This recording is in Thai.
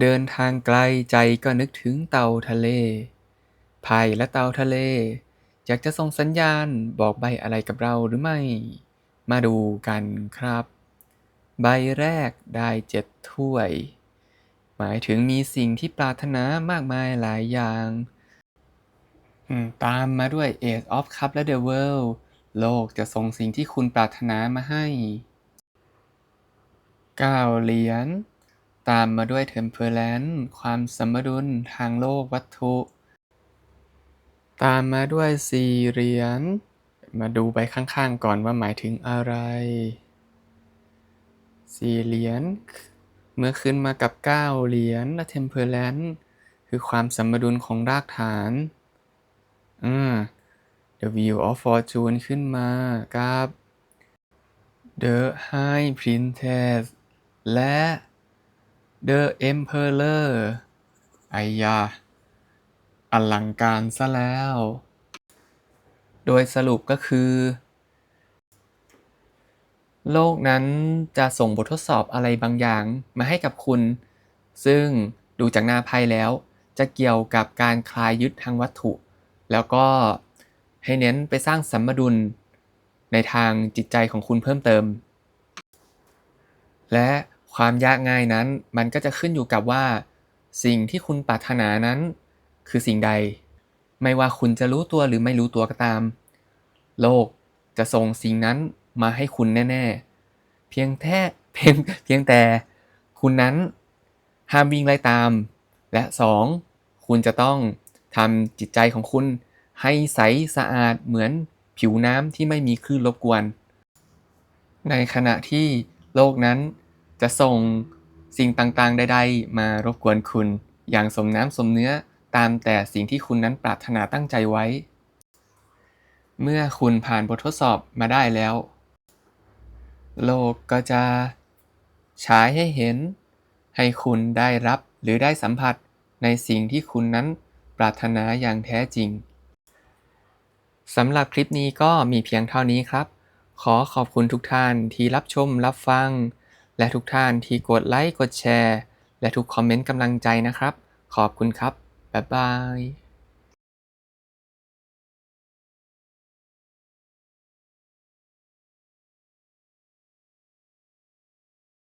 เดินทางไกลใจก็นึกถึงเต่าทะเลไผ่และเต่าทะเล อยากจะส่งสัญญาณบอกใบอะไรกับเราหรือไม่ มาดูกันครับ ใบแรกได้เจ็ดถ้วย หมายถึงมีสิ่งที่ปรารถนามากมายหลายอย่างตามมาด้วย Ace of Cups และ The World โลกจะส่งสิ่งที่คุณปรารถนามาให้เก้าเหรียญ ตามมาด้วย Temperance ความสมดุลทางโลกวัตถุ ตามมาด้วย สี่เหรียญ มาดูใบข้างๆก่อนว่าหมายถึงอะไร สี่เหรียญ เมื่อขึ้นมากับเก้าเหรียญและ Temperance คือความสมดุลของรากฐานอ่า The Wheel of Fortune ขึ้นมากับ The High Princess และ The Emperor ไอยาอลังการซะแล้ว โดยสรุปก็คือ โลกนั้นจะส่งบททดสอบอะไรบางอย่างมาให้กับคุณ ซึ่งดูจากหน้าไพ่แล้ว จะเกี่ยวกับการคลายยึดทางวัตถุ แล้วก็ให้เน้นไปสร้างสัมดุลในทางจิตใจของคุณเพิ่มเติม และ ความยากง่ายนั้นมันก็จะขึ้นอยู่กับว่า สิ่งที่คุณปรารถนานั้น คือสิ่งใด ไม่ว่าคุณจะรู้ตัวหรือไม่รู้ตัวก็ตาม โลกจะส่งสิ่งนั้นมาให้คุณแน่ ๆ เพียงแค่เพียงเพียงแต่ คุณนั้นห้ามวิ่งไล่ตาม และสองคุณจะต้องทำจิตใจของคุณให้ใสสะอาดเหมือนผิวน้ำที่ไม่มีคลื่นรบกวน ในขณะที่โลกนั้น จะส่งสิ่งต่างๆ ใด ๆ มารบกวนคุณ อย่างสมน้ำสมเนื้อตามแต่สิ่งที่คุณนั้นปรารถนาตั้งใจไว้ เมื่อคุณผ่านบททดสอบมาได้แล้ว โลกก็จะฉายให้เห็น ให้คุณได้รับหรือได้สัมผัสในสิ่งที่คุณนั้นปรารถนาอย่างแท้จริงสำหรับคลิปนี้ก็มีเพียงเท่านี้ครับ ขอขอบคุณทุกท่านที่รับชมรับฟัง และทุกท่านที่กดไลค์ กดแชร์ และทุกคอมเมนต์กำลังใจนะครับ ขอบคุณครับ บ๊ายบาย